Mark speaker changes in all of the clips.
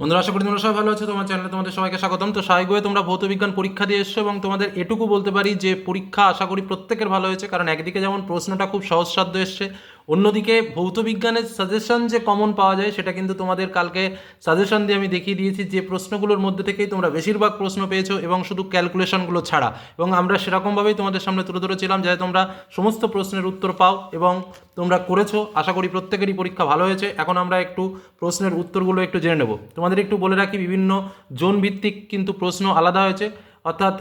Speaker 1: বন্ধুরা, আশা করি তোমরা সবাই ভালো আছো। তোমার চ্যানেলে তোমাদের সবাইকে স্বাগতম। তো সাইগোয়ে তোমরা ভৌত বিজ্ঞান পরীক্ষা দিয়ে এসছো এবং তোমাদের এটুকু বলতে পারি যে পরীক্ষা আশা করি প্রত্যেকের ভালো হয়েছে, কারণ একদিকে যেমন প্রশ্নটা খুব সহজসাধ্য এসছে অন্যদিকে ভৌত বিজ্ঞানের সাজেশন যে কমন পাওয়া যায়, সেটা কিন্তু তোমাদের কালকে সাজেশন দিয়ে আমি দেখিয়ে দিয়েছি যে প্রশ্নগুলোর মধ্যে থেকেই তোমরা বেশিরভাগ প্রশ্ন পেয়েছ এবং শুধু ক্যালকুলেশনগুলো ছাড়া। এবং আমরা সেরকমভাবেই তোমাদের সামনে তুলে ধরেছিলাম যাতে তোমরা সমস্ত প্রশ্নের উত্তর পাও এবং তোমরা করেছ। আশা করি প্রত্যেকেরই পরীক্ষা ভালো হয়েছে। এখন আমরা একটু প্রশ্নের উত্তরগুলো একটু জেনে নেব। তোমাদের একটু বলে রাখি, বিভিন্ন জোন ভিত্তিক কিন্তু প্রশ্ন আলাদা হয়েছে। অর্থাৎ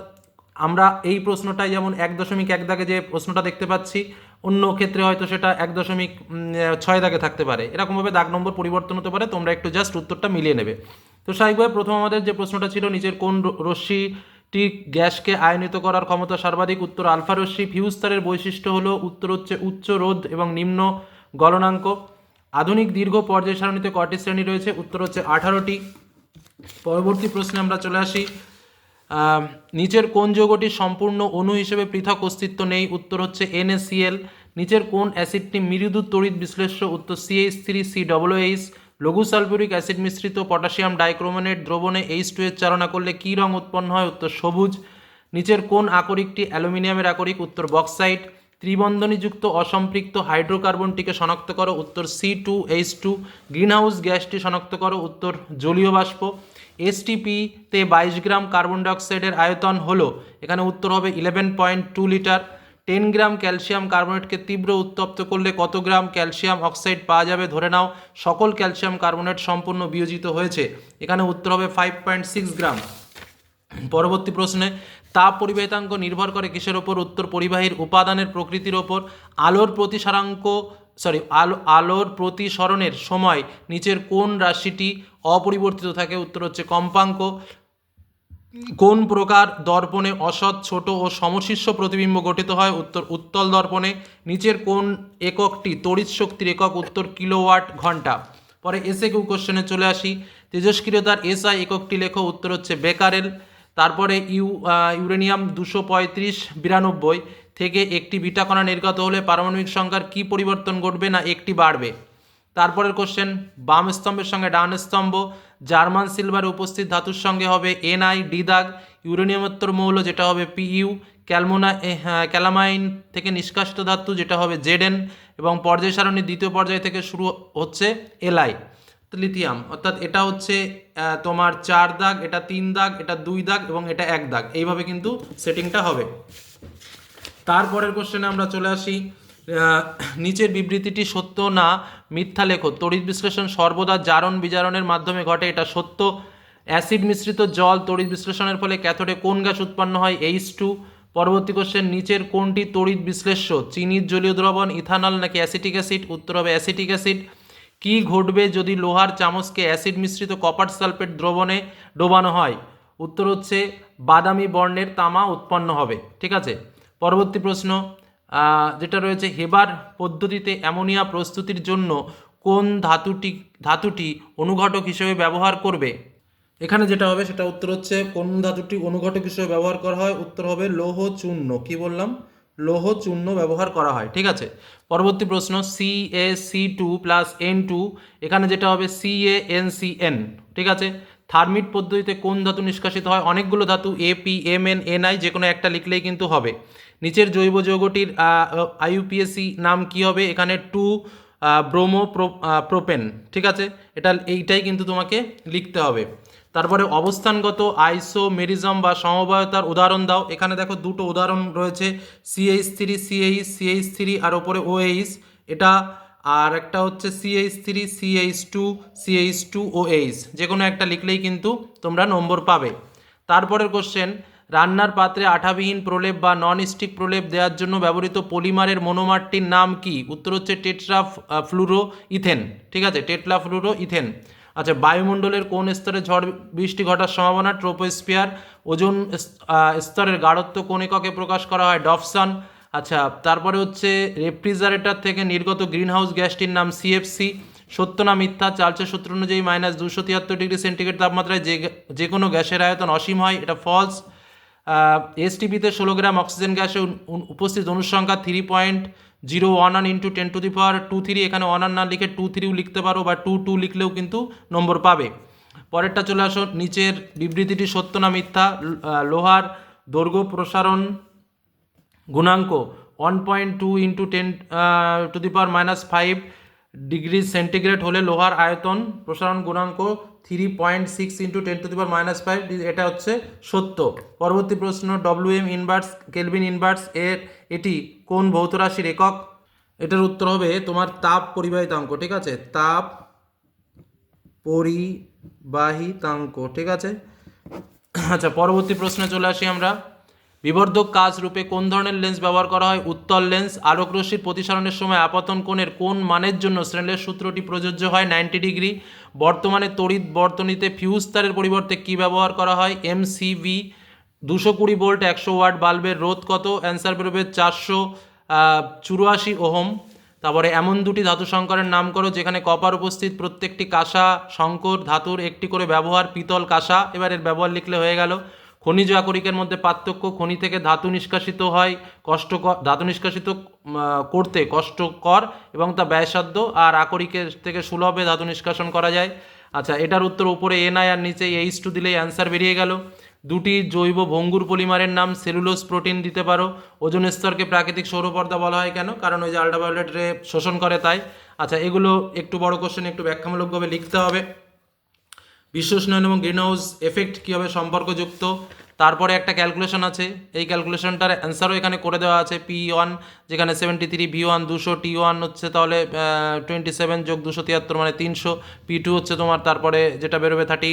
Speaker 1: আমরা এই প্রশ্নটাই যেমন এক দশমিক এক দাগে যে প্রশ্নটা দেখতে পাচ্ছি, অন্য ক্ষেত্রে হয়তো সেটা এক দশমিক ছয় দাগে থাকতে পারে। এরকমভাবে দাগ নম্বর পরিবর্তন হতে পারে, তোমরা একটু জাস্ট উত্তরটা মিলিয়ে নেবে। তো স্বাভাবিকভাবে প্রথম আমাদের যে প্রশ্নটা ছিল, নিচের কোন রশ্মিটি গ্যাসকে আয়নিত করার ক্ষমতা সর্বাধিক? উত্তর আলফা রশ্মি। ফিউজ তারের বৈশিষ্ট্য হলো, উত্তর হচ্ছে উচ্চ রোধ এবং নিম্ন গলনাঙ্ক। আধুনিক দীর্ঘ পর্যায় সারণীতে কটি শ্রেণি রয়েছে? উত্তর হচ্ছে আঠারোটি। পরবর্তী প্রশ্নে আমরা চলে আসি। নিচের কোন যৌগটি সম্পূর্ণ অণু হিসেবে পৃথক অস্তিত্ব নেই? উত্তর হচ্ছে এনএসিএল নিচের কোন অ্যাসিডটি মৃদু তড়িৎ বিশ্লেষ্য? উত্তর সিএইচ থ্রি সি ডব্লিউএইচ লঘু সালফিউরিক অ্যাসিড মিশ্রিত পটাশিয়াম ডাইক্রোমেনেট দ্রবণে এইচ টু এর চালনা করলে কী রং উৎপন্ন হয়? উত্তর সবুজ। নিচের কোন আকরিকটি অ্যালুমিনিয়ামের আকরিক? উত্তর বক্সাইট। ত্রিবন্ধনীযুক্ত অসম্পৃক্ত হাইড্রোকার্বনটিকে শনাক্ত করো। উত্তর C two H two greenhouse গ্যাসটি শনাক্ত করো। উত্তর জলীয় বাষ্প। এসটিপিতে বাইশ গ্রাম কার্বন ডাইঅক্সাইডের আয়তন হলো, এখানে উত্তর হবে eleven point two litre. Ten gram calcium কার্বনেটকে তীব্র উত্তপ্ত করলে কত গ্রাম ক্যালসিয়াম অক্সাইড পাওয়া যাবে? ধরে নাও, সকল ক্যালসিয়াম কার্বনেট সম্পূর্ণ বিয়োজিত হয়েছে। এখানে উত্তর হবে ফাইভ পয়েন্ট সিক্স গ্রাম। পরবর্তী প্রশ্নে, তাপ পরিবাহিতাঙ্ক নির্ভর করে কিসের ওপর? উত্তর, পরিবাহীর উপাদানের প্রকৃতির ওপর। আলোর প্রতিসারাঙ্ক সরি আলো আলোর প্রতিসরণের সময় নিচের কোন রাশিটি অপরিবর্তিত থাকে? উত্তর হচ্ছে কম্পাঙ্ক। কোন প্রকার দর্পণে অসৎ, ছোট ও সমশিষ্য প্রতিবিম্ব গঠিত হয়? উত্তর, উত্তল দর্পণে। নিচের কোন এককটি তড়িৎ শক্তির একক? উত্তর, কিলোওয়াট ঘণ্টা। পরে এসে কিউ কোশ্চেনে চলে আসি। তেজস্ক্রিয়তার এসআই এককটি লেখো। উত্তর হচ্ছে বেকারেল। তারপরে ইউ ইউরেনিয়াম দুশো পঁয়ত্রিশ বিরানব্বই থেকে একটি বিটা কণা নির্গত হলে পারমাণবিক সংখ্যার কী পরিবর্তন ঘটবে না একটি বাড়বে? তারপরের কোশ্চেন বাম স্তম্ভের সঙ্গে ডান স্তম্ভ জার্মান সিলভার উপস্থিত ধাতুর সঙ্গে হবে এনআই ডি দাগ ইউরেনিয়ামোত্তর মৌল যেটা হবে পিইউ ক্যালমোনা হ্যাঁ, ক্যালামাইন থেকে নিষ্কাশিত ধাতু যেটা হবে জেডেন এবং পর্যায় সারণীর দ্বিতীয় পর্যায় থেকে শুরু হচ্ছে এলআই লিথিয়াম অর্থাৎ এটা হচ্ছে তোমার চার দাগ, এটা তিন দাগ, এটা দুই দাগ এবং এটা এক দাগ। এইভাবে কিন্তু সেটিংটা হবে। তারপরের কোশ্চেনে আমরা চলে আসি নিচের বিবৃতিটি সত্য না মিথ্যা লেখো? তড়িৎ বিশ্লেষণ সর্বদা জারণ বিজারণের মাধ্যমে ঘটে, এটা সত্য। অ্যাসিড মিশ্রিত জল তড়িৎ বিশ্লেষণের ফলে ক্যাথোডে কোন গ্যাস উৎপন্ন হয়? এইচ টু পরবর্তী কোশ্চেন, নিচের কোনটি তড়িৎ বিশ্লেষ্য? চিনির জলীয় দ্রবণ, ইথানল নাকি অ্যাসিটিক অ্যাসিড? উত্তর হবে অ্যাসিটিক অ্যাসিড। কি ঘটবে যদি লোহার চামচকে অ্যাসিড মিশ্রিত কপার সালফেট দ্রবণে ডোবানো হয়? উত্তর হচ্ছে বাদামি বর্ণের তামা উৎপন্ন হবে। ঠিক আছে? পরবর্তী প্রশ্ন যেটা রয়েছে, হেবার পদ্ধতিতে অ্যামোনিয়া প্রস্তুতির জন্য কোন ধাতুটি ধাতুটি অনুঘটক হিসেবে ব্যবহার করবে? এখানে যেটা হবে, সেটা উত্তর হচ্ছে কোন ধাতুটি অনুঘটক হিসেবে ব্যবহার করা হয়? উত্তর হবে লৌহ চূর্ণ কি বললাম? লৌহ চূর্ণ ব্যবহার করা হয়, ঠিক আছে? পরবর্তী প্রশ্ন C A C two plus N two এখানে যেটা হবে C A N C N ঠিক আছে? থার্মিট পদ্ধতিতে কোন ধাতু নিষ্কাশিত হয়? অনেকগুলো ধাতু A P M N N I যে কোনো একটা লিখলেই কিন্তু হবে। নিচের জৈব যৌগটির আইইউপিএসসি নাম কি হবে? এখানে টু ব্রোমো প্রোপেন, ঠিক আছে? এটা, এইটাই কিন্তু তোমাকে লিখতে হবে। তারপরে অবস্থানগত আইসো মেরিজম বা সমবায়তার উদাহরণ দাও। এখানে দেখো দুটো উদাহরণ রয়েছে CH three CH CH three আর ওপরে ওএইচ এটা আর একটা হচ্ছে CH three CH two CH two OH যে কোনো একটা লিখলেই কিন্তু তোমরা নম্বর পাবে। তারপরের কোশ্চেন রান্নার পাত্রে আঠাবিহীন প্রলেপ বা নন স্টিক প্রলেপ দেওয়ার জন্য ব্যবহৃত পলিমারের মনোমারটির নাম কি? উত্তর হচ্ছে টেট্রা ফ্লুরো ইথেন ঠিক আছে টেট্রা ফ্লুরো ইথেন আচ্ছা বায়ুমণ্ডলের কোন স্তরে ঝড় বৃষ্টি ঘটার সম্ভাবনা? ট্রোপোস্ফিয়ার ওজন স্তরের গাঢ়ত্ব কোন এককে প্রকাশ করা হয়? ডফসন। আচ্ছা তারপরে হচ্ছে রেফ্রিজারেটর থেকে নির্গত গ্রিনহাউস গ্যাসটির নাম সিএফসি সত্য না মিথ্যা? চার্চের সূত্র অনুযায়ী মাইনাস দুশো তিয়াত্তর ডিগ্রি সেন্টিগ্রেড তাপমাত্রায় যে যে কোনো গ্যাসের আয়তন অসীম হয়, এটা ফলস। এসটিপিতে ষোলো গ্রাম অক্সিজেন গ্যাসে উপস্থিত অনুসংখ্যা three point zero one one into ten to the power two three এখানে ওয়ান না লিখে টু থ্রিও লিখতে পারো বা টু টু লিখলেও কিন্তু নম্বর পাবে। পরেরটা চলে আসো, নিচের বিবৃতিটি সত্য না মিথ্যা? লোহার দৈর্ঘ্য প্রসারণ গুণাঙ্ক one point two into ten to the power minus five degree centigrade হলে লোহার আয়তন প্রসারণ গুণাঙ্ক three point six into ten to the power minus five এটা হচ্ছে সত্য। পরবর্তী প্রশ্ন W M inverse kelvin inverse এর এটি কোন ভৌত রাশির একক? এটার উত্তর হবে তোমার তাপ পরিবাহিতাঙ্ক, ঠিক আছে? তাপ পরিবাহিতাঙ্ক, ঠিক আছে? আচ্ছা পরবর্তী প্রশ্নে চলে আসি আমরা। বিবর্ধক কাজ রূপে কোন ধরনের লেন্স ব্যবহার করা হয়? উত্তল লেন্স, আলোক রশ্মির প্রতিসরণের সময় আপাতন কোণের কোন মানের জন্য স্নেলের সূত্রটি প্রযোজ্য হয়? Ninety degree. বর্তমানে তড়িৎ বর্তনীতে ফিউজ তারের পরিবর্তে কি ব্যবহার করা হয়? এমসিভি, দুশো কুড়ি ভোল্ট, একশো ওয়াট বাল্বের রোধ কত? অ্যান্সার বেরোবে চারশো চুরাশি ওহম। তারপরে এমন দুটি ধাতু সংকরের নাম করো যেখানে কপার উপস্থিত প্রত্যেকটি কাঁসা সংকর ধাতুর একটি করে ব্যবহার, পিতল কাঁসা। এবার এর ব্যবহার লিখলে হয়ে গেল খনিজ আকরিকের মধ্যে পার্থক্য, খনি থেকে ধাতু নিষ্কাশিত হয়, কষ্টকর ধাতু নিষ্কাশিত করতে কষ্টকর এবং তা ব্যয়সাধ্য, আর আকরিকের থেকে সুলভে ধাতু নিষ্কাশন করা যায়। আচ্ছা এটার উত্তর উপরে এন আই আর নিচে এইচ টু দিলেই অ্যান্সার বেরিয়ে গেল। দুটি জৈব ভঙ্গুর পলিমারের নাম সেলুলোজ প্রোটিন দিতে পারো। ওজন স্তরকে প্রাকৃতিক সৌরপর্দা বলা হয় কেন? কারণ ওই যে আল্ট্রাভায়োলেট রে শোষণ করে তাই। আচ্ছা এগুলো একটু বড় কোশ্চেন একটু ব্যাখ্যামূলকভাবে লিখতে হবে। বিশ্ব উষ্ণায়ন এবং গ্রিন হাউস এফেক্ট কীভাবে সম্পর্কযুক্ত, তারপরে একটা ক্যালকুলেশন আছে। এই ক্যালকুলেশনটার অ্যান্সারও এখানে করে দেওয়া আছে পি ওয়ান যেখানে সেভেন্টি থ্রি ভি ওয়ান দুশো টি ওয়ান হচ্ছে তাহলে টোয়েন্টি সেভেন যোগ দুশো তিয়াত্তর মানে তিনশো পি টু হচ্ছে তোমার তারপরে যেটা বেরোবে থার্টি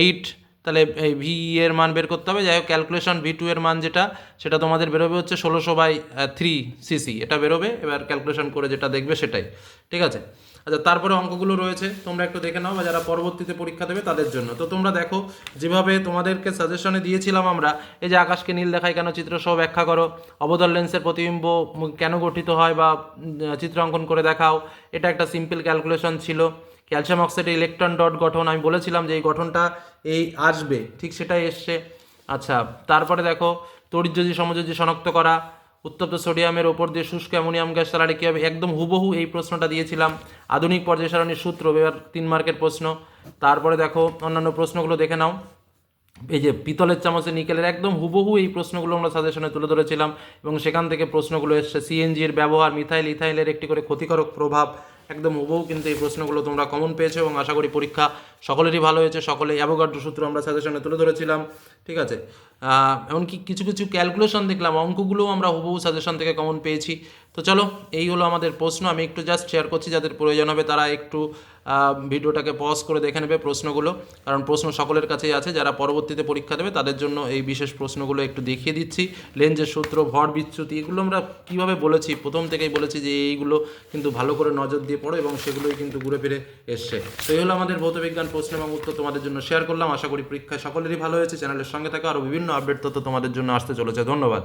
Speaker 1: এইট তাহলে এই ভি এর মান বের করতে হবে। যাই হোক ক্যালকুলেশন ভি টু এর মান যেটা, সেটা তোমাদের বেরোবে হচ্ছে ষোলোশো বাই থ্রি সিসি এটা বেরোবে, এবার ক্যালকুলেশন করে যেটা দেখবে সেটাই। ঠিক আছে? আচ্ছা তারপরে অঙ্কগুলো রয়েছে। তোমরা একটু দেখে নাও বা যারা পরবর্তীতে পরীক্ষা দেবে তাদের জন্য। তো তোমরা দেখো, যেভাবে তোমাদেরকে সাজেশনে দিয়েছিলাম আমরা, এই যে আকাশকে নীল দেখায় কেন চিত্র সহ ব্যাখ্যা করো, অবতল লেন্সের প্রতিবিম্ব কেন গঠিত হয় বা চিত্র অঙ্কন করে দেখাও, এটা একটা সিম্পল ক্যালকুলেশন ছিল। ক্যালসিয়াম অক্সাইডে ইলেকট্রন ডট গঠন, আমি বলেছিলাম যে এই গঠনটা এই আসবে, ঠিক সেটাই এসছে। আচ্ছা তারপরে দেখো তড়িৎযোজী সমযোজী শনাক্ত করা উত্তপ্ত সোডিয়ামের ওপর দিয়ে শুষ্ক অ্যামোনিয়াম গ্যাস চালালে কী হবে? একদম হুবহু এই প্রশ্নটা দিয়েছিলাম। আধুনিক পর্যায় সারণীর সূত্র, এবার তিন মার্কের প্রশ্ন। তারপরে দেখো, অন্যান্য প্রশ্নগুলো দেখে নাও। এই যে পিতলের চামচে নিকেলের একদম হুবহু এই প্রশ্নগুলো আমরা সাজেশনে তুলে ধরেছিলাম এবং সেখান থেকে প্রশ্নগুলো এসছে। সিএনজির ব্যবহার, মিথাইল, ইথাইলের একটি করে ক্ষতিকারক প্রভাব, একদম হুবহু কিন্তু এই প্রশ্নগুলো তোমরা কমন পেয়েছ এবং আশা করি পরীক্ষা সকলেরই ভালো হয়েছে। সকলে অ্যাভোগাড্রো সূত্র আমরা সাজেশনে তুলে ধরেছিলাম। ঠিক আছে? এমনকি কিছু কিছু ক্যালকুলেশন দেখলাম, অঙ্কগুলোও আমরা হুবহু সাজেশন থেকে কমন পেয়েছি। তো চলো, এই হলো আমাদের প্রশ্ন, আমি একটু জাস্ট শেয়ার করছি, যাদের প্রয়োজন হবে তারা একটু ভিডিওটাকে পজ করে দেখে নেবে প্রশ্নগুলো। কারণ প্রশ্ন সকলের কাছেই আছে, যারা পরবর্তীতে পরীক্ষা দেবে তাদের জন্য এই বিশেষ প্রশ্নগুলো একটু দেখিয়ে দিচ্ছি। লেন্সের সূত্র, ভর বিচ্যুতি, এগুলো আমরা কীভাবে বলেছি? প্রথম থেকেই বলেছি যে এইগুলো কিন্তু ভালো করে নজর দিয়ে পড়ো এবং সেগুলোই কিন্তু ঘুরে ফিরে এসছে। তো এই হলো আমাদের ভৌতবিজ্ঞান প্রশ্ন এবং উত্তর তোমাদের জন্য শেয়ার করলাম। আশা করি পরীক্ষায় সকলেরই ভালো হয়েছে। চ্যানেলের সঙ্গে থাকা। আরও বিভিন্ন আপডেট তথ্য তোমাদের জন্য আসতে চলেছে। ধন্যবাদ।